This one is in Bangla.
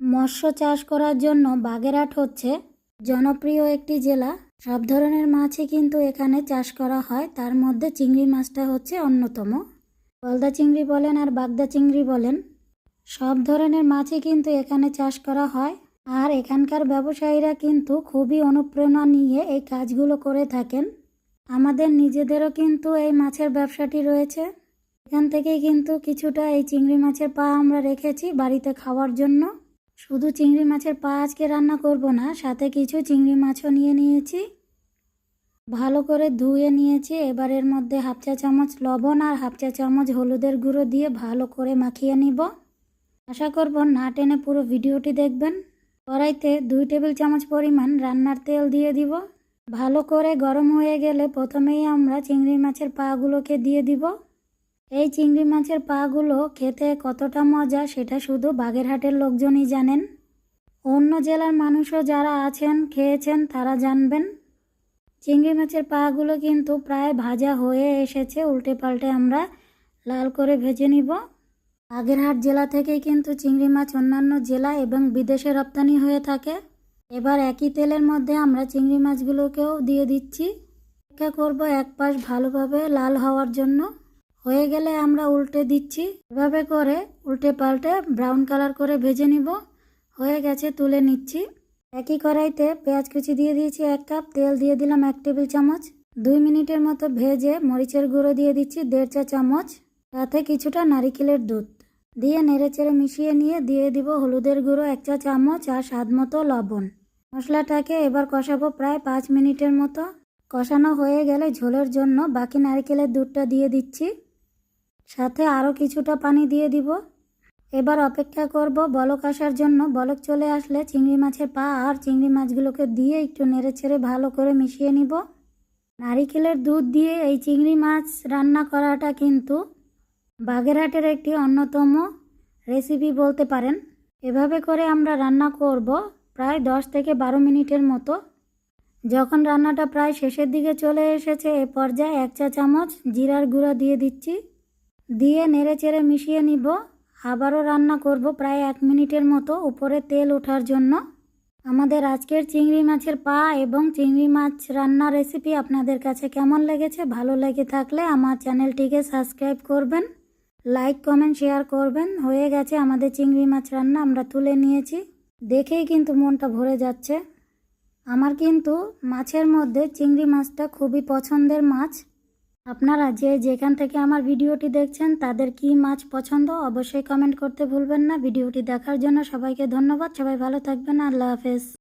মৎস্য চাষ করার জন্য বাগেরহাট হচ্ছে জনপ্রিয় একটি জেলা। সব ধরনের মাছই কিন্তু এখানে চাষ করা হয়। তার মধ্যে চিংড়ি মাছটা হচ্ছে অন্যতম। গলদা চিংড়ি বলেন আর বাগদা চিংড়ি বলেন, সব ধরনের মাছই কিন্তু এখানে চাষ করা হয়। আর এখানকার ব্যবসায়ীরা কিন্তু খুবই অনুপ্রেরণা নিয়ে এই কাজগুলো করে থাকেন। আমাদের নিজেদেরও কিন্তু এই মাছের ব্যবসাটি রয়েছে। এখান থেকেই কিন্তু কিছুটা এই চিংড়ি মাছের পা আমরা রেখেছি বাড়িতে খাওয়ার জন্য। শুধু চিংড়ি মাছের পা আজকে রান্না করব না, সাথে কিছু চিংড়ি মাছও নিয়ে নিয়েছি। ভালো করে ধুয়ে নিয়েছি, এবার এর মধ্যে হাফ চা চামচ লবণ আর হাফ চা চামচ হলুদের গুঁড়ো দিয়ে ভালো করে মাখিয়ে নিব। আশা করব না টেনে পুরো ভিডিওটি দেখবেন। কড়াইতে দুই টেবিল চামচ পরিমাণ রান্নার তেল দিয়ে দিব। ভালো করে গরম হয়ে গেলে প্রথমেই আমরা চিংড়ি মাছের পাগুলোকে দিয়ে দিব। এই চিংড়ি মাছের পাগুলো খেতে কতটা মজা সেটা শুধু বাগেরহাটের লোকজনই জানেন। অন্য জেলার মানুষও যারা আছেন, খেয়েছেন, তারা জানবেন। চিংড়ি মাছের পাগুলো কিন্তু প্রায় ভাজা হয়ে এসেছে উল্টে পাল্টে আমরা লাল করে ভেজে নিব। বাগেরহাট জেলা থেকেই কিন্তু চিংড়ি মাছ অন্যান্য জেলা এবং বিদেশে রপ্তানি হয়ে থাকে। এবার একই তেলের মধ্যে আমরা চিংড়ি মাছগুলোকেও দিয়ে দিচ্ছি। অপেক্ষা করব এক পাশ ভালোভাবে লাল হওয়ার জন্য। হয়ে গেলে আমরা উল্টে দিচ্ছি। এভাবে করে উল্টে পাল্টে ব্রাউন কালার করে ভেজে নিব। হয়ে গেছে, তুলে নিচ্ছি। একই কড়াইতে পেঁয়াজ কুচি দিয়ে দিয়েছি এক কাপ, তেল দিয়ে দিলাম এক টেবিল চামচ। দুই মিনিটের মতো ভেজে মরিচের গুঁড়ো দিয়ে দিচ্ছি দেড় চা চামচ। সাথে কিছুটা নারিকেলের দুধ। দিয়ে নেড়েচেড়ে মিশিয়ে নিয়ে দিয়ে দিব হলুদের গুঁড়ো এক চা চামচ আর স্বাদ মতো লবণ। মশলাটাকে এবার কষাবো প্রায় পাঁচ মিনিটের মতো। কষানো হয়ে গেলে ঝোলের জন্য বাকি নারকেলের দুধটা দিয়ে দিচ্ছি। সাথে আরও কিছুটা পানি দিয়ে দিব। এবার অপেক্ষা করব বলক আসার জন্য। বলক চলে আসলে চিংড়ি মাছের পা আর চিংড়ি মাছগুলোকে দিয়ে একটু নেড়ে ছেড়ে ভালো করে মিশিয়ে নিব। নারিকেলের দুধ দিয়ে এই চিংড়ি মাছ রান্না করাটা কিন্তু বাগেরহাটের একটি অন্যতম রেসিপি বলতে পারেন। এভাবে করে আমরা রান্না করব প্রায় দশ থেকে বারো মিনিটের মতো। যখন রান্নাটা প্রায় শেষের দিকে চলে এসেছে, এ পর্যায়ে এক চা চামচ জিরার গুঁড়া দিয়ে দিচ্ছি। দিয়ে নেড়ে চেড়ে মিশিয়ে নিব। আবারও রান্না করব প্রায় এক মিনিটের মতো উপরে তেল ওঠার জন্য। আমাদের আজকের চিংড়ি মাছের পা এবং চিংড়ি মাছ রান্না রেসিপি আপনাদের কাছে কেমন লেগেছে, ভালো লেগে থাকলে আমার চ্যানেলটিকে সাবস্ক্রাইব করবেন লাইক কমেন্ট শেয়ার করবেন। হয়ে গেছে আমাদের চিংড়ি মাছ রান্না, আমরা তুলে নিয়েছি। দেখেই কিন্তু মনটা ভরে যাচ্ছে। আমার কিন্তু মাছের মধ্যে চিংড়ি মাছটা খুবই পছন্দের মাছ। আপনারা যে যেখান থেকে আমার ভিডিওটি দেখছেন, তাদের কি মাছ পছন্দ অবশ্যই কমেন্ট করতে ভুলবেন না। ভিডিওটি দেখার জন্য সবাইকে ধন্যবাদ। সবাই ভালো থাকবেন। আল্লাহ হাফেজ।